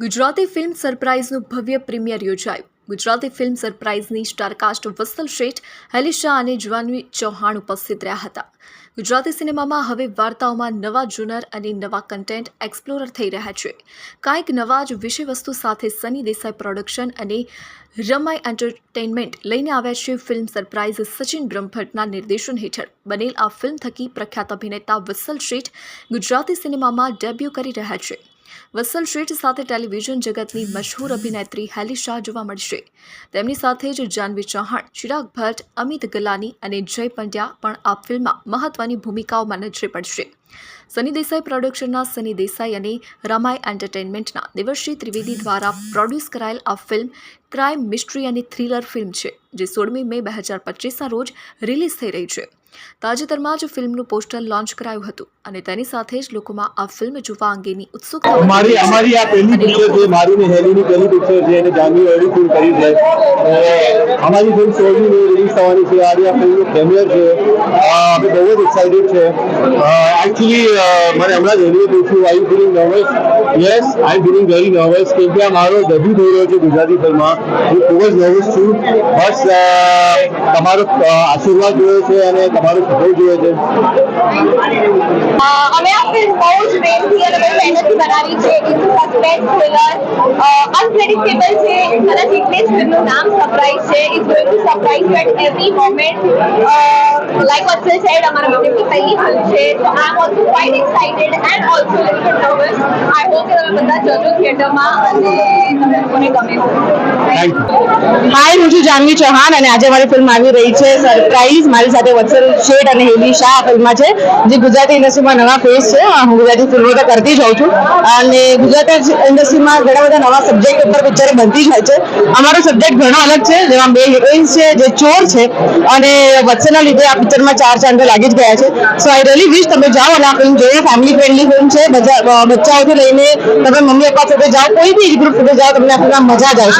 Gujarati film સરપ્રાઇઝનું ભવ્ય premiere યોજાયું. Gujarati film સરપ્રાઇઝની સ્ટારકાસ્ટ વત્સલ શેઠ, હેલી શાહ અને જવાનવી ચૌહાણ ઉપસ્થિત રહ્યા હતા. ગુજરાતી સિનેમામાં હવે વાર્તાઓમાં નવા જુનર અને નવા કન્ટેન્ટ એક્સપ્લોરર થઈ રહ્યા છે. કાંઈક નવા જ વિષયવસ્તુ સાથે સની દેસાઈ પ્રોડક્શન અને રમાઈ એન્ટરટેનમેન્ટ લઈને આવ્યા છે ફિલ્મ સરપ્રાઇઝ સચિન બ્રહ્મભટ્ટના નિર્દેશન હેઠળ. બનેલ આ ફિલ્મ થકી પ્રખ્યાત અભિનેતા વત્સલ શેઠ ગુજરાતી સિનેમામાં ડેબ્યુ કરી રહ્યા છે. વત્સલ શેઠ સાથે ટેલિવિઝન જગતની મશહૂર અભિનેત્રી હેલી શાહ જોવા મળશે. તેમની સાથે જ જાનવી ચૌહાણ, ચિરાગ ભટ્ટ, અમિત ગલાની અને જય પંડ્યા પણ આ ફિલ્મમાં મહત્વની ભૂમિકાઓમાં નજરે પડશે. સની દેસાઈ પ્રોડક્શનના સની દેસાઈ અને રમાઈ એન્ટરટેનમેન્ટના દેવશ્રી ત્રિવેદી દ્વારા પ્રોડ્યુસ કરાયેલ આ ફિલ્મ ક્રાઇમ મિસ્ટ્રી અને થ્રિલર ફિલ્મ છે જે સોળમી મે બે હજાર પચીસના રોજ રિલીઝ થઈ રહી છે. તાજેતરમાં જ ફિલ્મનું પોસ્ટર લોન્ચ કરાયું હતું અને તેની સાથે જ લોકોમાં આ ફિલ્મ જોવા અંગેની ઉત્સુકતા અમારી અમારી આ પહેલી પિક્ચર છે મારી ને હેલીની પહેલી પિક્ચર છે અને જાનવી એવી ફિલ્મ કરી છે. અમારી ફિલ્મ સોળમી મે રિલીઝ થવાની છે. આજે આ ફિલ્મનું પ્રીમિયર છે. બહુ જ એક્સાઇટેડ છે. એકચ્યુઅલી મને હમણાં જ હેલીએ પૂછ્યું I feeling nervous yes I feeling very nervous કેમ કે આ મારો ડેબ્યુ થઈ રહ્યો છે ગુજરાતી ફિલ્મમાં. હું ખૂબ જ નર્વસ છું. બસ અ, તમારો આશીર્વાદ જોયો છે અને તમારો સપોર્ટ જોયો છે. અમે આ ફિલ્મ બહુ જ પ્રેમથી અને બહુ મહેનતથી બનાવી છે. ઇટ્સ સસ્પેન્સ થ્રિલર અનપ્રેડિક્ટેબલ છે. કદાચ એટલે જ ફિલ્મનું નામ સરપ્રાઈઝ છે. It's going to surprise you at every moment like Vatsal said અમારા બંનેની પહેલી ફિલ્મ છે. તો I am also quite excited and also little bit nervous I hope કે તમે બધા જજો થિયેટરમાં અને તમને લોકોને ગમે. હાય હું છું જાનવી ચૌહાણ અને આજે મારી ફિલ્મ આવી રહી છે. સરપ્રાઈઝ મારી સાથે વત્સલ શેઠ અને હેલી શાહ આ ફિલ્મમાં છે જે ગુજરાતી ઇન્ડસ્ટ્રીમાં નવા ફેસ છે. હું ગુજરાતી ફિલ્મો તો કરતી જ હોઉં છું. અને ગુજરાતી ઇન્ડસ્ટ્રીમાં ઘણા બધા નવા સબ્જેક્ટ ઉપર પિક્ચર બનતી જ હોય છે. અમારો સબ્જેક્ટ ઘણો અલગ છે. જેમાં બે હિરોઈન્સ છે જે ચોર છે. અને વત્સલના લીધે આ પિક્ચરમાં ચાર ચાંદો લાગી જ ગયા છે. સો આઈ રિયલી વિશ તમે જાઓ અને આ ફિલ્મ જોઈએ ફેમિલી ફ્રેન્ડલી ફિલ્મ છે. બચ્ચાઓથી લઈને તમે મમ્મી પપ્પા સાથે જાઓ. કોઈ બી ગ્રુપ સાથે જાઓ, તમને આ ફિલ્મમાં મજા જ આવશે.